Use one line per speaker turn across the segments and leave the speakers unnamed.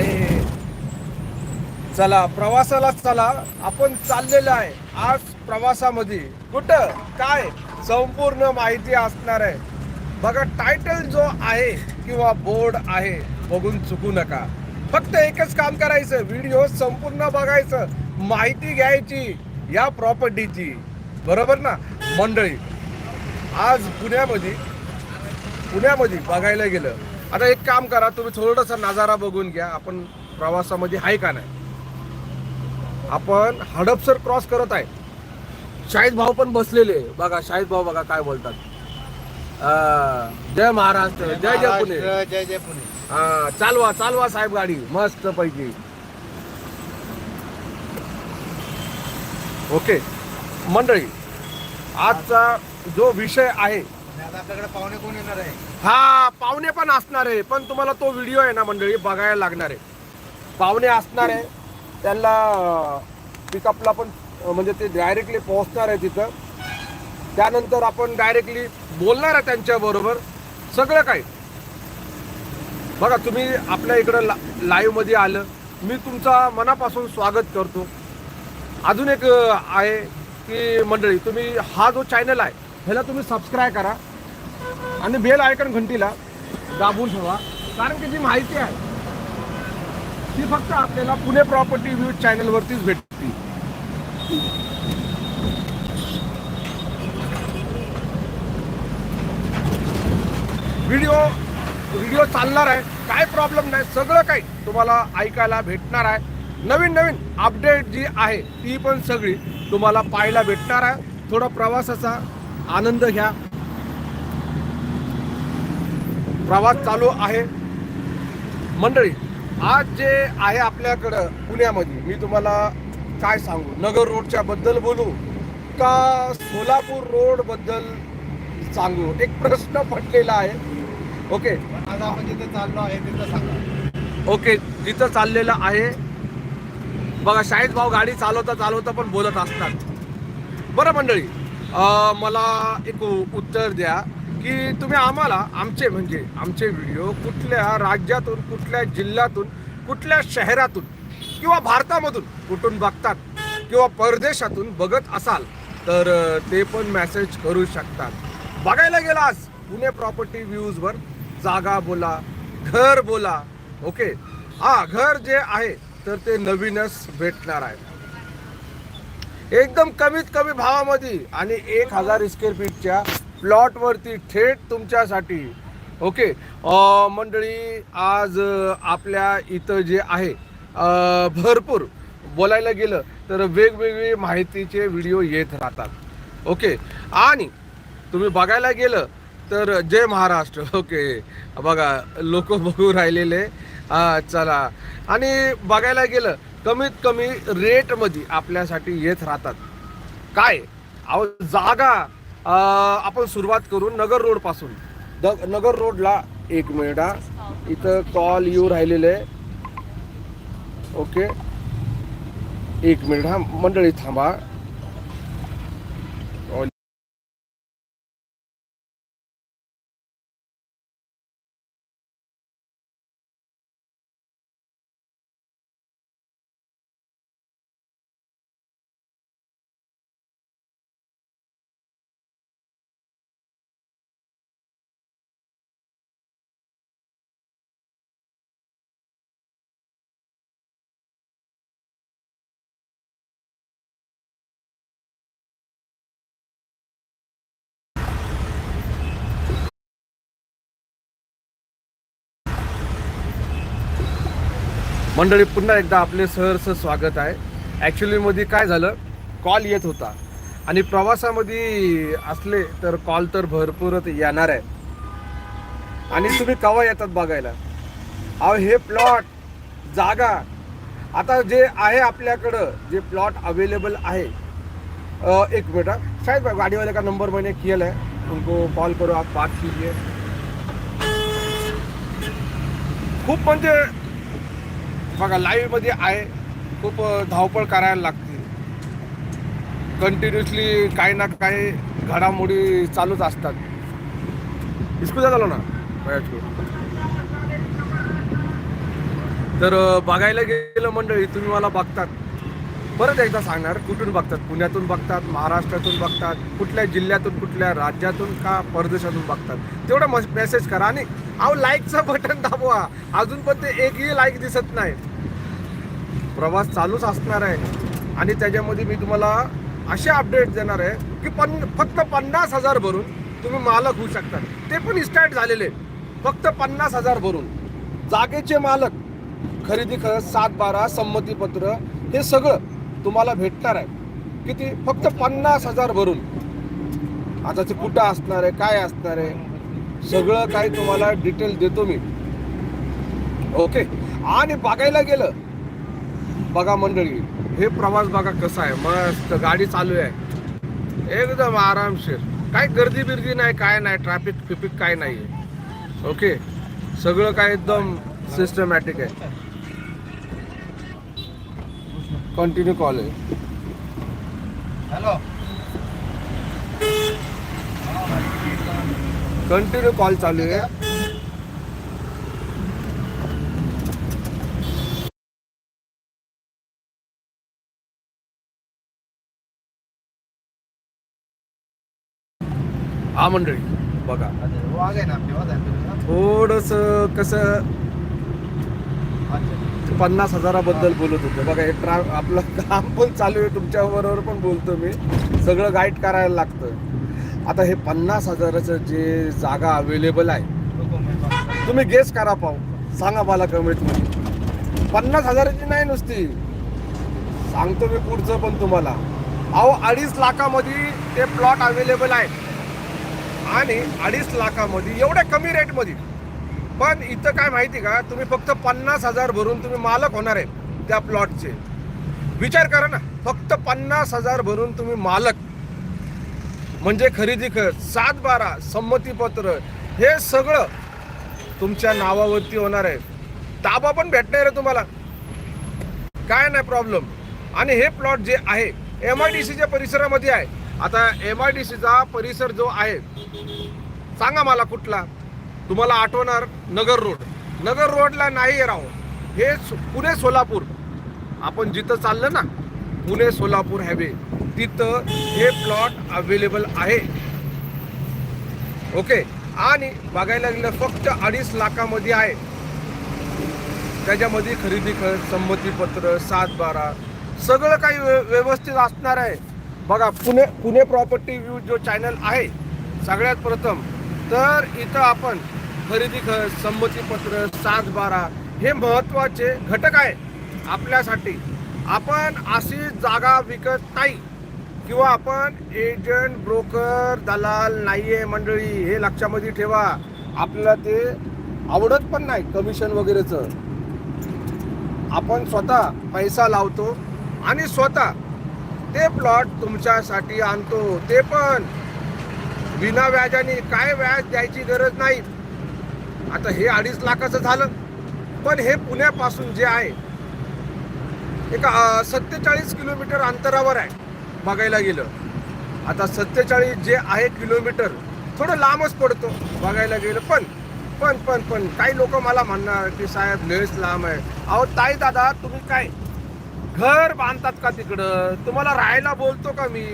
आहे. चला प्रवासाला चला. आपण चाललेलो आहे. आज प्रवासामध्ये कुठं? काय? संपूर्ण माहिती असणार आहे. बघा टायटल जो आहे किंवा बोर्ड आहे बघून चुकू नका. फक्त एकच काम करायचं व्हिडिओ संपूर्ण बघायचं माहिती घ्यायची या प्रॉपर्टीची बरोबर ना? मंडळी आज पुण्यामध्ये पुण्यामध्ये बघायला गेलं. आता एक काम करा तुम्ही थोडासा नजारा बघून घ्या आपण प्रवासामध्ये आहे का नाही. आपण हडपसर क्रॉस करत आहे. शाहीद भाऊ पण बसलेले. बघा शाहीद भाऊ बघा काय बोलतात. जय महाराष्ट्र जय जय पुणे.
जय जय पुणे.
हा, चालवा चालवा साहेब गाडी मस्त पैकी. ओके मंडळी आजचा जो विषय आहे
आपल्याकडे पाहुणे कोण येणार आहे?
हा पाहुणे पण असणार आहे. पण तुम्हाला तो व्हिडिओ आहे ना मंडळी बघायला लागणार आहे. पाहुणे असणार आहे. त्यांना पिकअपला पण म्हणजे ते डायरेक्टली पोहोचणार आहे तिथं. त्यानंतर आपण डायरेक्टली बोलणार आहे त्यांच्याबरोबर सगळं काही. बघा तुम्ही आपल्या इकडं ला लाईव्हमध्ये आलं. मी तुमचा मनापासून स्वागत करतो. अजून एक आहे की मंडळी तुम्ही हा जो चॅनल आहे ह्याला तुम्ही सबस्क्राईब करा. आणि बेल आयकन घंटीला दाबून ठेवा. कारण की जी माहिती आहे ती फक्त आपल्याला पुणे प्रॉपर्टी न्यूज चॅनलवरतीच भेटते. व्हिडिओ व्हिडिओ चालणार आहे. काय प्रॉब्लेम नाही. सगळं काही तुम्हाला ऐकायला भेटणार आहे. नवीन नवीन अपडेट जी आहे ती पण सगळी तुम्हाला पाहायला भेटणार आहे. थोडा प्रवासाचा आनंद घ्या. प्रवास चालू आहे. मंडळी आज जे आहे आपल्याकडं पुण्यामध्ये मी तुम्हाला काय सांगू? नगर रोडच्या बद्दल बोलू का सोलापूर रोडबद्दल सांगू? एक प्रश्न पडलेला आहे. ओके?
आज आपण जिथे चाललो आहे तिथं सांगा
ओके जिथं चाललेलं आहे. बघा शाहीद भाऊ गाडी चालवता चालवता पण बोलत असतात. बरं मंडळी मला एक उत्तर द्या. की तुम्ही आम्हाला आमचे म्हणजे आमचे व्हिडिओ कुठल्या राज्यातून कुठल्या जिल्ह्यातून कुठल्या शहरातून किंवा भारतामधून कुठून बघतात किंवा परदेशातून बघत असाल तर ते पण मेसेज करू शकतात. बघायला गेलास पुणे प्रॉपर्टी व्ह्यूजवर जागा बोला घर बोला ओके? हा घर जे आहे तर ते नवीनच भेटणार आहे. एकदम कमीत कमी भावामध्ये आणि एक हजार स्क्वेअर फीटच्या प्लॉटवरती थेट तुमच्यासाठी. ओके. मंडळी आज आपल्या इथं जे आहे भरपूर बोलायला गेलं तर वेगवेगळी माहितीचे व्हिडिओ येत राहतात. ओके. आणि तुम्ही बघायला गेलं तर जय महाराष्ट्र. ओके. बघा लोक बघू राहिलेले. चला. आणि बघायला गेलं कमीत कमी रेटमध्ये आपल्यासाठी येत राहतात. काय? अहो जागा. आपण सुरुवात करू नगर रोडपासून. द नगर रोडला एक मिनिट हा. इथं कॉल येऊ राहिलेले. ओके एक मिनिट हा. मंडळी थांबा. मंडळी पुन्हा एकदा आपले सहर्ष स्वागत आहे. ॲक्च्युलीमध्ये काय झालं? कॉल येत होता. आणि प्रवासामध्ये असले तर कॉल तर भरपूरच येणार आहे. आणि तुम्ही केव्हा येतात बघायला? अहो हे प्लॉट जागा. आता जे आहे आपल्याकडं जे प्लॉट अवेलेबल आहे. एक मिनट शायद गाड़ी वाले का नंबर मैंने किया है उनको कॉल करो आप बात कीजिए. खूप म्हणजे बघा लाईव्हमध्ये आहे. खूप धावपळ करायला लागते. कंटिन्युअसली काही ना काही घडामोडी चालूच असतात. इसको झालो ना? तर बघायला गेलं मंडळी तुम्ही मला बघतात. परत एकदा सांगणार कुठून बघतात? पुण्यातून बघतात महाराष्ट्रातून बघतात कुठल्या जिल्ह्यातून कुठल्या राज्यातून का परदेशातून बघतात? तेवढं मेसेज करा आणि अहो लाईकचं बटन दाबवा. अजून पण ते एकही लाईक दिसत नाही. प्रवास चालूच असणार आहे. आणि त्याच्यामध्ये मी तुम्हाला असे अपडेट देणार आहे की पन फक्त पन्नास हजार भरून तुम्ही मालक होऊ शकता. ते पण स्टार्ट झालेले फक्त पन्नास हजार भरून. जागेचे मालक खरेदी खरं सात बारा संमतीपत्र हे सगळं तुम्हाला भेटणार आहे. किती? फक्त पन्नास हजार भरून. आता ते कुठं असणार आहे? काय असणार आहे? सगळं काही तुम्हाला डिटेल देतो मी. ओके आणि बघायला गेलं बघा मंडळी हे प्रवास बघा कसा आहे. मस्त गाडी चालू आहे. एकदम आरामशीर. काय गर्दी बिर्दी नाही काय नाही ट्रॅफिक फिपिक काय नाही ओके सगळं काय एकदम सिस्टमॅटिक आहे. कंटिन्यू कॉल आहे.
हॅलो
कंटिन्यू कॉल चालू आहे. हा मंडळी. बघा.
वाघ आहे ना
थोडस कसं पन्नास हजाराबद्दल बोलत होतो. बघा हे ट्रा आपलं काम पण चालू आहे तुमच्या बरोबर पण बोलतो मी. सगळं गाईड करायला लागतं. आता हे पन्नास हजाराचं जे जागा अवेलेबल आहे तुम्ही गेस करा पाहू. सांगा मला कमेंट तुम्ही पन्नास हजाराची नाही नुसती. सांगतो मी पुढचं पण तुम्हाला. अहो अडीच लाखामध्ये ते प्लॉट अवेलेबल आहे. आणि अडीच लाखामध्ये एवढ्या कमी रेटमध्ये. पण इथं काय माहिती का तुम्ही फक्त पन्नास हजार भरून तुम्ही मालक होणार आहे त्या प्लॉटचे. विचार करा ना फक्त पन्नास हजार भरून तुम्ही मालक. म्हणजे खरेदी खत सात बारा संमतीपत्र हे सगळं तुमच्या नावावरती होणार आहे. ताबा पण भेटणार आहे तुम्हाला. काय नाही प्रॉब्लेम आणि हे प्लॉट जे आहे एम आय डी सीच्या परिसरामध्ये आहे. आता एम आय डी सीचा परिसर जो आहे सांगा मला कुठला? तुम्हाला आठवणार नगर रोड. नगर रोडला नाही राहो. हे पुणे सोलापूर. आपण जिथं चाललं ना पुणे सोलापूर हायवे तिथं हे प्लॉट अवेलेबल आहे. ओके? आणि बघायला गेलं फक्त अडीच लाखामध्ये आहे. त्याच्यामध्ये खरेदी खत संमतीपत्र सात बारा सगळं काही व्य- व्यवस्थित असणार आहे. बघा पुणे पुणे प्रॉपर्टी व्ह्यू जो चॅनल आहे सगळ्यात प्रथम तर इथं आपण खरेदी खत संमतीपत्र सात बारा हे महत्त्वाचे घटक आहे आपल्यासाठी. आपण अशी जागा विकत नाही किंवा आपण एजंट ब्रोकर दलाल नाहीये मंडळी हे लक्षामध्ये ठेवा. आपल्याला ते आवडत पण नाही कमिशन वगैरेचं. आपण स्वतः पैसा लावतो आणि स्वतः ते प्लॉट तुमच्यासाठी आणतो. ते पण. बिना व्याजाने काय व्याज द्यायची गरज नाही. आता हे अडीच लाखाचं झालं. पण हे पुण्यापासून जे आहे एका सत्तेचाळीस किलोमीटर अंतरावर आहे बघायला गेलं. आता सत्तेचाळीस जे आहे किलोमीटर थोडं लांबच पडतो बघायला गेलं. पण पण पण पण काही लोक मला म्हणणार की साहेब लयच लांब आहे. अहो ताई दादा तुम्ही काय? घर बांधतात का तिकडं? तुम्हाला राहायला बोलतो का मी?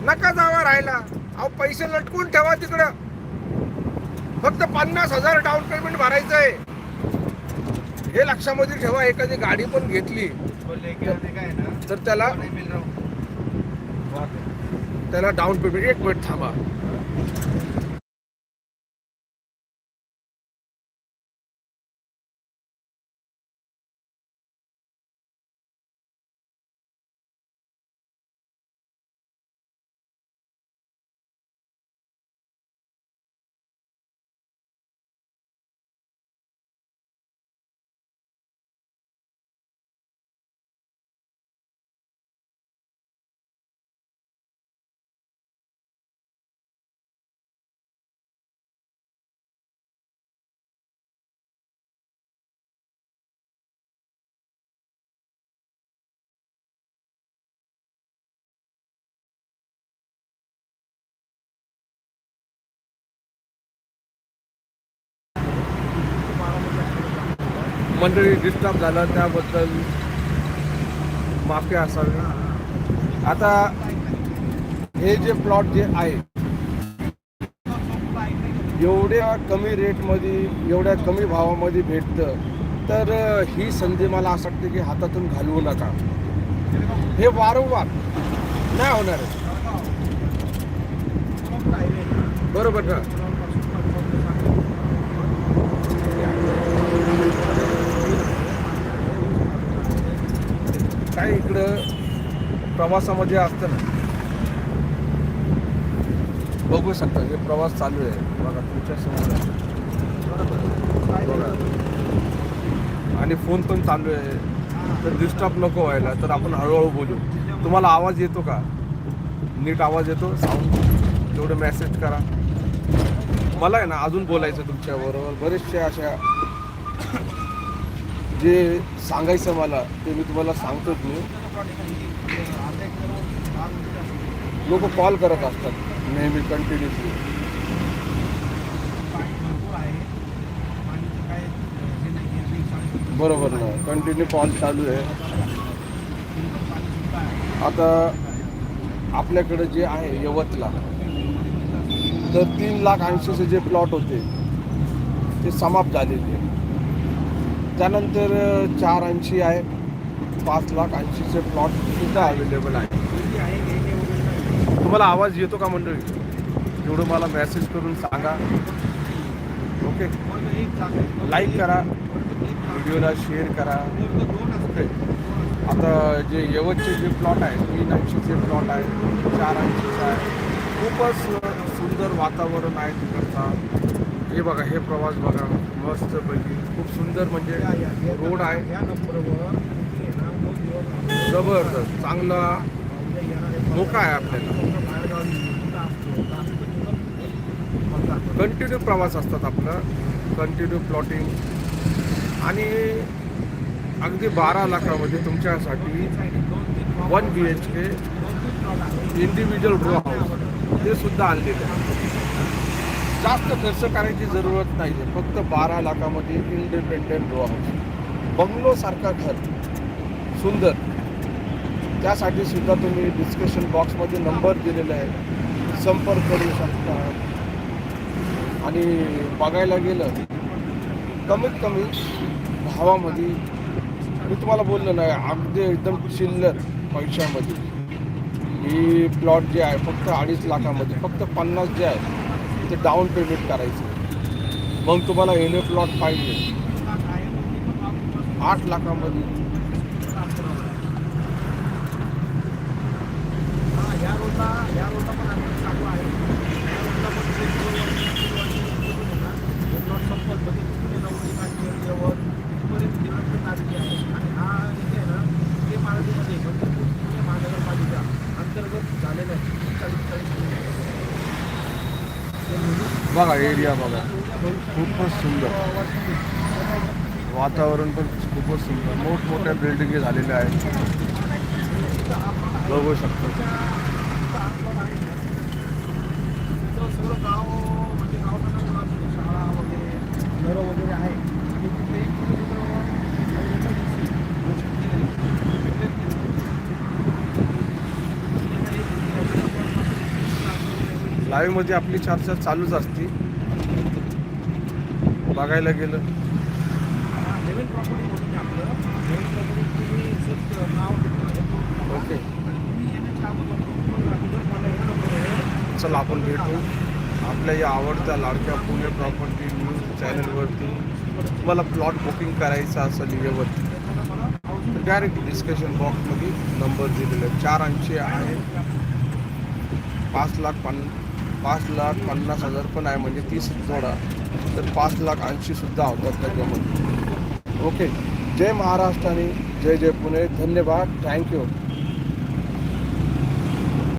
नका जावा राहायला. अहो पैसे लटकून ठेवा तिकडं. फक्त पन्नास हजार डाऊन पेमेंट भरायचं आहे हे लक्षामध्ये ठेवा एखादी गाडी पण घेतली. तर त्याला. त्याला डाऊन पेमेंट एक मिनिट थांबा. मंडळी डिस्टर्ब झालं त्याबद्दल माफी असावी. आता हे जे प्लॉट जे आहे एवढ्या कमी रेटमध्ये एवढ्या कमी भावामध्ये भेटतं तर ही संधी मला असं वाटते की हातातून घालवू नका. हे वारंवार नाही होणार बरोबर ना काय इकडं प्रवासामध्ये असतं ना? बघू शकता हे प्रवास चालू आहे बघा तुमच्यासमोर आणि फोन पण चालू आहे. तर डिस्टर्ब नको व्हायला तर आपण हळूहळू बोलू. तुम्हाला आवाज येतो का? नीट आवाज येतो? साऊंड तेवढं मेसेज करा. मला आहे ना अजून बोलायचं तुमच्याबरोबर. बरेचशा अशा जे सांगायचं मला ते मी तुम्हाला सांगतोच मी. लोक कॉल करत असतात नेहमी कंटिन्युअसली बरोबर ना कंटिन्यू कॉल चालू आहे. आता आपल्याकडे जे आहे यवतला तर तीन लाख ऐंशीचे जे प्लॉट होते ते समाप्त झालेले. आहे. त्यानंतर चार ऐंशी आहे. पाच लाख ऐंशीचे प्लॉट सुद्धा अवेलेबल आहे. तुम्हाला आवाज येतो का मंडळी? एवढं मला मेसेज करून सांगा. ओके लाईक करा. व्हिडिओला शेअर करा. ओके आता जे यवतचे जे प्लॉट आहे तीन ऐंशीचे प्लॉट आहे चार ऐंशीचा आहे खूपच सुंदर वातावरण आहे तिकडचा. हे बघा हे प्रवास बघा मस्त पैकी खूप सुंदर म्हणजे रोड आहे. जबरदस्त चांगला मोका आहे आपल्याला. कंटिन्यू प्रवास असतात आपला. कंटिन्यू प्लॉटिंग आणि अगदी बारा लाखामध्ये तुमच्यासाठी one B H K individual row house ते सुद्धा आणलेले आहे. जास्त खर्च करायची जरूरत नाही. आहे फक्त बारा लाखामध्ये इंडिपेंडेंट रो हाऊस बंगलोसारखा घर. सुंदर. त्यासाठी सुद्धा तुम्ही डिस्कशन बॉक्समध्ये नंबर दिलेला आहे संपर्क करू शकता. आणि बघायला गेलं कमीत कमी भावामध्ये मी तुम्हाला बोललो नाही अगदी एकदम चिल्लर पैशामध्ये. ही प्लॉट जे आहे फक्त अडीच लाखामध्ये फक्त पन्नास जे आहे ते डाऊन पेमेंट करायचं मग तुम्हाला एन प्लॉट पाहिजे आठ लाखामध्ये बघा एरिया बघा. खूपच सुंदर. वातावरण पण खूपच सुंदर. मोठमोठ्या बिल्डिंगी झालेल्या आहेत. बघू शकतो लाईव्हमध्ये आपली चर्चा चालूच असते. बघायला गेलं. ओके. चला आपण भेटू. आपल्या या आवडत्या लाडक्या पुणे प्रॉपर्टी न्यूज चॅनलवरती तुम्हाला प्लॉट बुकिंग करायचं असेल येवरती तर डायरेक्ट डिस्कशन बॉक्समध्ये नंबर दिलेला चार ऐंशी आहे. पाच लाख पन पाच लाख पन्नास हजार पण आहे म्हणजे तीस जोडा. तर पाच लाख ऐंशीसुद्धा होतात त्याच्यामध्ये. ओके जय महाराष्ट्र आणि जय जय पुणे. धन्यवाद. थँक्यू